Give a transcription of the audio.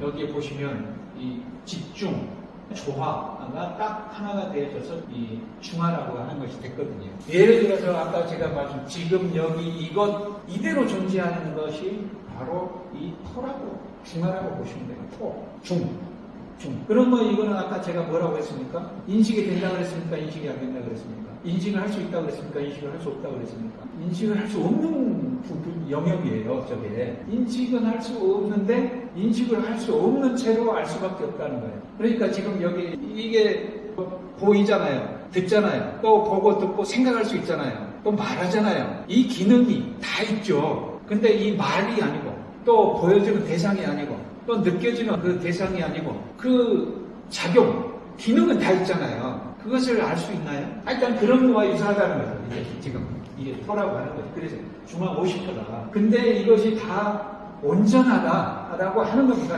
여기에 보시면 이 집중, 조화가 딱 하나가 되어져서 이 중화라고 하는 것이 됐거든요. 예를 들어서 아까 제가 말씀 지금 여기 이것 이대로 존재하는 것이 바로 이 토라고 중화라고 보시면 돼요. 토, 중, 중. 그러면 이거는 아까 제가 뭐라고 했습니까? 인식이 된다 그랬습니까? 인식이 안 된다 그랬습니까? 인식을 할 수 있다 그랬습니까? 인식을 할 수 없다 그랬습니까? 인식을 할 수 없는 부분 영역이에요, 저게. 인식은 할 수 없는데 인식을 할 수 없는 채로 알 수밖에 없다는 거예요. 그러니까 지금 여기 이게 보이잖아요. 듣잖아요. 또 보고 듣고 생각할 수 있잖아요. 또 말하잖아요. 이 기능이 다 있죠. 근데 이 말이 아니고 또 보여주는 대상이 아니고 또 느껴지는 그 대상이 아니고 그 작용, 기능은 다 있잖아요. 그것을 알 수 있나요? 아, 일단 그런 거와 유사하다는 거죠. 이게 지금 이게 토라고 하는 거죠. 그래서 중앙 50%다. 근데 이것이 다 온전하다라고 하는 겁니다.